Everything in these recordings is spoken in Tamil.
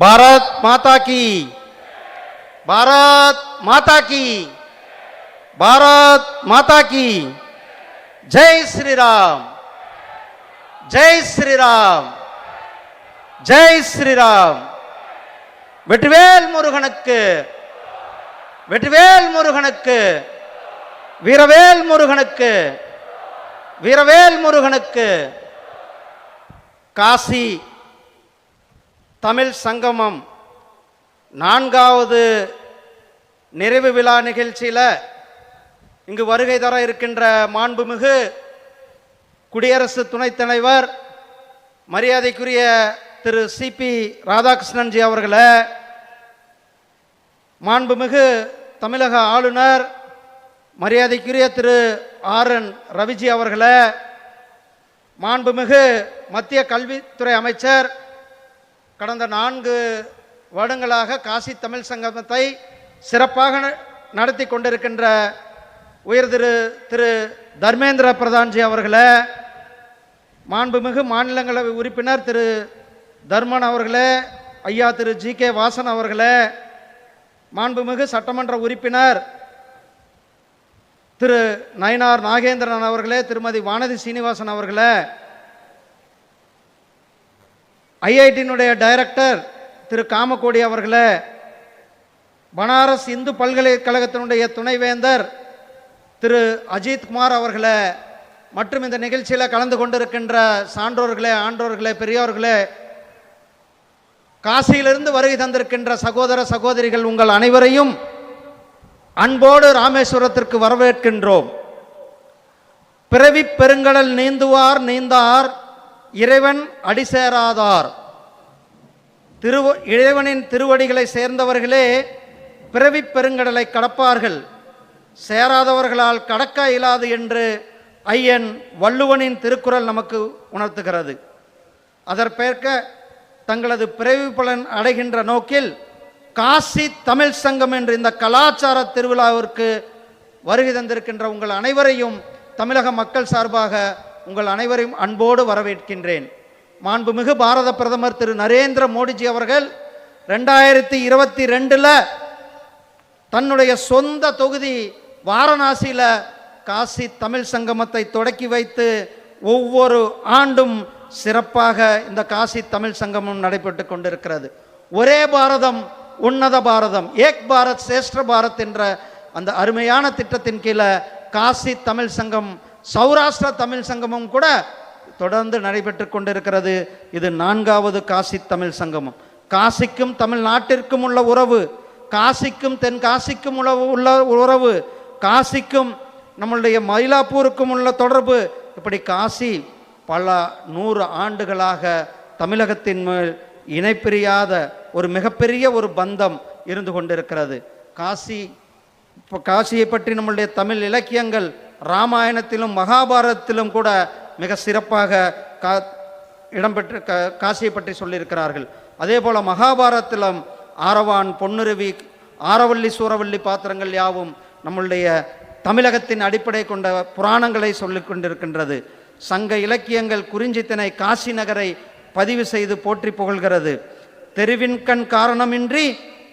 பாரத் மாதா கி. பாரத் மாதா கி. பாரத் மாதா கி. ஜெய் ஸ்ரீராம். ஜெய் ஸ்ரீராம். ஜெய் ஸ்ரீராம். வெட்டுவேல் முருகனுக்கு வெட்டுவேல் முருகனுக்கு வீரவேல் முருகனுக்கு வீரவேல் முருகனுக்கு காசி தமிழ் சங்கமம் நான்காவது நிறைவு விழா நிகழ்ச்சியில் இங்கு வருகை தர இருக்கின்ற மாண்புமிகு குடியரசு துணைத் தலைவர் மரியாதைக்குரிய திரு சிபி ராதாகிருஷ்ணன்ஜி அவர்களை மாண்புமிகு தமிழக ஆளுநர் மரியாதைக்குரிய திரு ஆர் என் ரவிஜி அவர்களை மாண்புமிகு மத்திய கல்வித்துறை அமைச்சர் கடந்த நான்கு வருடங்களாக காசி தமிழ் சங்கமத்தை சிறப்பாக நடத்தி கொண்டிருக்கின்ற உயர் திரு திரு தர்மேந்திர பிரதான்ஜி அவர்களை மாண்புமிகு மாநிலங்களவை உறுப்பினர் திரு தர்மன் அவர்களே ஐயா திரு ஜி கே வாசன் அவர்களே மாண்புமிகு சட்டமன்ற உறுப்பினர் திரு நயனார் நாகேந்திரன் அவர்களே திருமதி வானதி சீனிவாசன் அவர்களே ஐஐடியினுடைய டைரக்டர் திரு காமக்கோடி அவர்களே பனாரஸ் இந்து பல்கலைக்கழகத்தினுடைய துணைவேந்தர் திரு அஜித்குமார் அவர்களை அவர்களே மற்றும் இந்த நிகழ்ச்சியில் கலந்து கொண்டிருக்கின்ற சான்றோர்களே ஆண்டோர்களே பெரியோர்களே காசியிலிருந்து வருகை தந்திருக்கின்ற சகோதர சகோதரிகள் உங்கள் அனைவரையும் அன்போடு ராமேஸ்வரத்திற்கு வரவேற்கின்றோம். பிறவி பெருங்கடல் நீந்துவார் நீந்தார். இறைவன் அடிசேராதார். திரு இறைவனின் திருவடிகளை சேர்ந்தவர்களே பிறவி பெருங்கடலை கடப்பார்கள். சேராதவர்களால் கடக்க இயலாது என்று ஐயன் வள்ளுவனின் திருக்குறள் நமக்கு உணர்த்துகிறது. அதற்பேற்க தங்களது பிறவி பலன் அடைகின்ற நோக்கில் காசி தமிழ் சங்கம் என்ற இந்த கலாச்சார திருவிழாவிற்கு வருகை தந்திருக்கின்ற உங்கள் அனைவரையும் தமிழக மக்கள் சார்பாக உங்கள் அனைவரையும் அன்போடு வரவேற்கின்றேன். மாண்புமிகு பாரத பிரதமர் திரு நரேந்திர மோடிஜி அவர்கள் ரெண்டாயிரத்தி இருபத்தி ரெண்டில் தன்னுடைய சொந்த தொகுதி வாரணாசியில் காசி தமிழ் சங்கமத்தை தொடக்கி வைத்து ஒவ்வொரு ஆண்டும் சிறப்பாக இந்த காசி தமிழ் சங்கமம் நடைபெற்று கொண்டிருக்கிறது. ஒரே பாரதம் உன்னத பாரதம் ஏக் பாரத் சிரேஷ்ட பாரத் என்ற அந்த அருமையான திட்டத்தின் கீழே காசி தமிழ் சங்கம் சௌராஷ்டிரா தமிழ் சங்கமும் கூட தொடர்ந்து நடைபெற்று கொண்டிருக்கிறது. இது நான்காவது காசி தமிழ் சங்கமம். காசிக்கும் தமிழ்நாட்டிற்கும் உள்ள உறவு. காசிக்கும் தென் காசிக்கும் உள்ள உள்ள உறவு. காசிக்கும் நம்மளுடைய மயிலாப்பூருக்கும் உள்ள தொடர்பு. இப்படி காசி பல நூறு ஆண்டுகளாக தமிழகத்தின் மேல் இணைப்பிரியாத ஒரு மிகப்பெரிய ஒரு பந்தம் இருந்து கொண்டிருக்கிறது. காசி இப்போ காசியை பற்றி நம்மளுடைய தமிழ் இலக்கியங்கள் ராமாயணத்திலும் மகாபாரதத்திலும் கூட மிக சிறப்பாக கா இடம்பெற்று கா காசியை பற்றி சொல்லியிருக்கிறார்கள். அதே போல் மகாபாரதத்திலும் ஆரவான் பொன்னுருவி ஆரவல்லி சூரவல்லி பாத்திரங்கள் யாவும் நம்முடைய தமிழகத்தின் அடிப்படை கொண்ட புராணங்களை சொல்லிக் கொண்டிருக்கின்றது. சங்க இலக்கியங்கள் குறிஞ்சித்தினை காசி நகரை பதிவு செய்து போற்றி புகழ்கிறது. தெருவின் கண் காரணமின்றி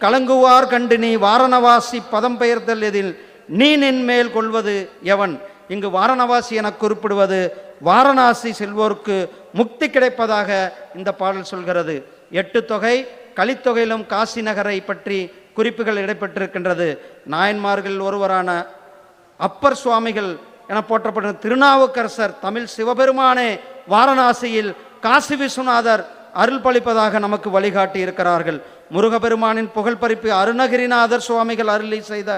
கலங்குவார் கண்டு நீ வாரணவாசி பதம் பெயர்தல் எதில் நீ நின் மேல் கொள்வது எவன்? இங்கு வாரணவாசி என குறிப்பிடுவது வாரணாசி செல்வோருக்கு முக்தி கிடைப்பதாக இந்த பாடல் சொல்கிறது. எட்டு தொகை கலித்தொகையிலும் காசி நகரை பற்றி குறிப்புகள் இடம்பெற்றிருக்கின்றது நாயன்மார்களில் ஒருவரான அப்பர் சுவாமிகள் என போற்றப்பட்ட திருநாவுக்கரசர் தமிழ் சிவபெருமானே வாரணாசியில் காசி விஸ்வநாதர் அருள் பளிப்பதாக நமக்கு வழிகாட்டி இருக்கிறார்கள் முருகபெருமானின் புகழ்பறிப்பு அருணகிரிநாதர் சுவாமிகள் அருளி செய்த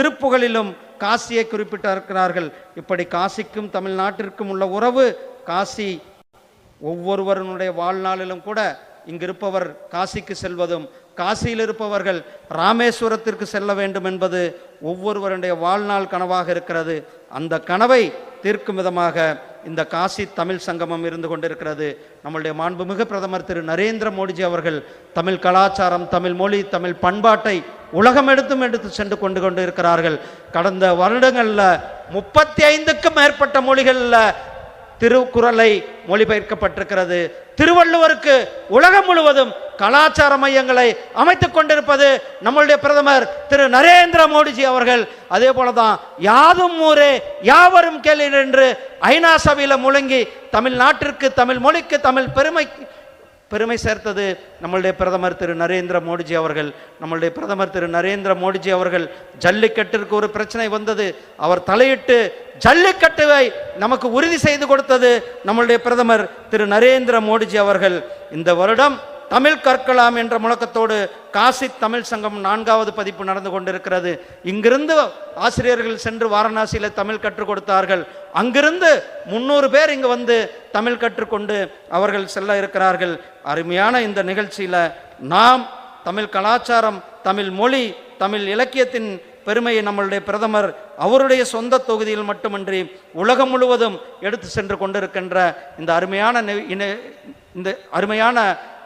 திருப்புகழிலும் காசியை குறிப்பிட்டிருக்கிறார்கள். இப்படி காசிக்கும் தமிழ்நாட்டிற்கும் உள்ள உறவு காசி ஒவ்வொருவருடைய வாழ்நாளிலும் கூட இங்கிருப்பவர் காசிக்கு செல்வதும் காசியில் இருப்பவர்கள் ராமேஸ்வரத்திற்கு செல்ல வேண்டும் என்பது ஒவ்வொருவருடைய வாழ்நாள் கனவாக இருக்கிறது. அந்த கனவை தீர்க்கும் விதமாக இந்த காசி தமிழ் சங்கமம் இருந்து கொண்டிருக்கிறது. நம்மளுடைய மாண்புமிகு பிரதமர் திரு நரேந்திர மோடிஜி அவர்கள் தமிழ் கலாச்சாரம் தமிழ் மொழி தமிழ் பண்பாட்டை உலகம் எடுத்தும் எடுத்து சென்று கொண்டு கொண்டு இருக்கிறார்கள் கடந்த வருடங்களில் முப்பத்தி ஐந்துக்கும் மேற்பட்ட மொழிகளில் திருக்குறளை மொழிபெயர்க்கப்பட்டிருக்கிறது. திருவள்ளுவருக்கு உலகம் முழுவதும் கலாச்சார மையங்களை அமைத்துக் கொண்டிருப்பது நம்மளுடைய பிரதமர் திரு நரேந்திர மோடிஜி அவர்கள். அதே போலதான் யாதும் ஊரே யாவரும் கேளீர் என்று ஐநா சபையில் முழங்கி தமிழ்நாட்டிற்கு தமிழ் மொழிக்கு தமிழ் பெருமை பெருமை சேர்த்தது நம்மளுடைய பிரதமர் திரு நரேந்திர மோடிஜி அவர்கள். நம்மளுடைய பிரதமர் திரு நரேந்திர மோடிஜி அவர்கள் ஜல்லிக்கட்டிற்கு ஒரு பிரச்சனை வந்தது. அவர் தலையிட்டு ஜல்லிக்கட்டுவை நமக்கு உறுதி செய்து கொடுத்தது நம்மளுடைய பிரதமர் திரு நரேந்திர மோடிஜி அவர்கள். இந்த வருடம் தமிழ் கற்கலாம் என்ற முழக்கத்தோடு காசி தமிழ் சங்கம் நான்காவது பதிப்பு நடந்து கொண்டிருக்கிறது. இங்கிருந்து ஆசிரியர்கள் சென்று வாரணாசியில் தமிழ் கற்றுக் கொடுத்தார்கள். அங்கிருந்து முன்னூறு பேர் இங்கு வந்து தமிழ் கற்றுக்கொண்டு அவர்கள் செல்ல இருக்கிறார்கள். அருமையான இந்த நிகழ்ச்சியில் நாம் தமிழ் கலாச்சாரம் தமிழ் மொழி தமிழ் இலக்கியத்தின் பெருமையை நம்மளுடைய பிரதமர் அவருடைய சொந்த தொகுதியில் மட்டுமன்றி உலகம் முழுவதும் எடுத்து சென்று கொண்டிருக்கின்ற இந்த அருமையான இந்த அருமையான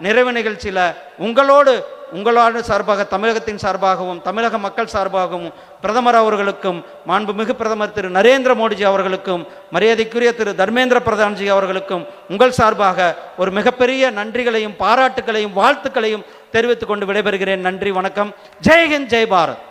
நிறைவு நிகழ்ச்சியில் உங்களோடு உங்களோட சார்பாக தமிழகத்தின் சார்பாகவும் தமிழக மக்கள் சார்பாகவும் பிரதமர் அவர்களுக்கும் மாண்புமிகு பிரதமர் திரு நரேந்திர மோடிஜி அவர்களுக்கும் மரியாதைக்குரிய திரு தர்மேந்திர பிரதான்ஜி அவர்களுக்கும் உங்கள் சார்பாக ஒரு மிகப்பெரிய நன்றிகளையும் பாராட்டுகளையும் வாழ்த்துக்களையும் தெரிவித்துக் கொண்டு விடைபெறுகிறேன். நன்றி வணக்கம். ஜெய்ஹிந்த் ஜெய் பாரத்.